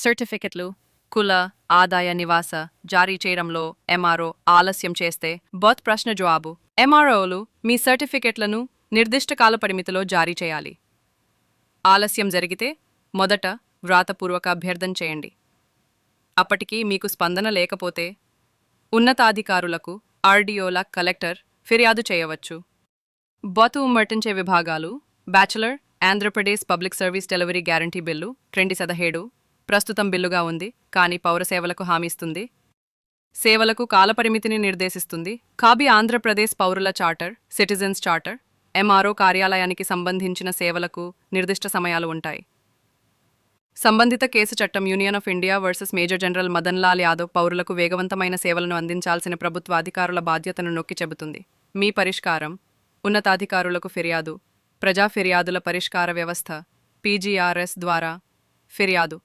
సర్టిఫికెట్లు కుల ఆదాయ నివాస జారీ చేయడంలో ఎంఆర్ఓ ఆలస్యం చేస్తే బర్త్ ప్రశ్న జవాబు. ఎంఆర్ఓలు మీ సర్టిఫికెట్లను నిర్దిష్ట కాల పరిమితిలో జారీ చేయాలి. ఆలస్యం జరిగితే మొదట వ్రాతపూర్వక అభ్యర్థన చేయండి. అప్పటికి మీకు స్పందన లేకపోతే ఉన్నతాధికారులకు ఆర్డీఓల కలెక్టర్ ఫిర్యాదు చేయవచ్చు. బతు ఉమ్మటించే విభాగాలు bachelor Andhra Pradesh public service delivery guarantee bill రెండు సదహేడు ప్రస్తుతం బిల్లుగా ఉంది కానీ పౌర సేవలకు సేవలకు కాలపరిమితిని నిర్దేశిస్తుంది. కాబీ ఆంధ్రప్రదేశ్ పౌరుల చార్టర్ సిటిజన్స్ చార్టర్ ఎంఆర్ఓ కార్యాలయానికి సంబంధించిన సేవలకు నిర్దిష్ట సమయాలు ఉంటాయి. సంబంధిత కేసు చట్టం union of India versus major general Madan Lal Yadav పౌరులకు వేగవంతమైన సేవలను అందించాల్సిన ప్రభుత్వ అధికారుల బాధ్యతను నొక్కి చెబుతుంది. మీ పరిష్కారం ఉన్నతాధికారులకు ఫిర్యాదు ప్రజా ఫిర్యాదుల పరిష్కార వ్యవస్థ పీజీఆర్ఎస్ ద్వారా ఫిర్యాదు.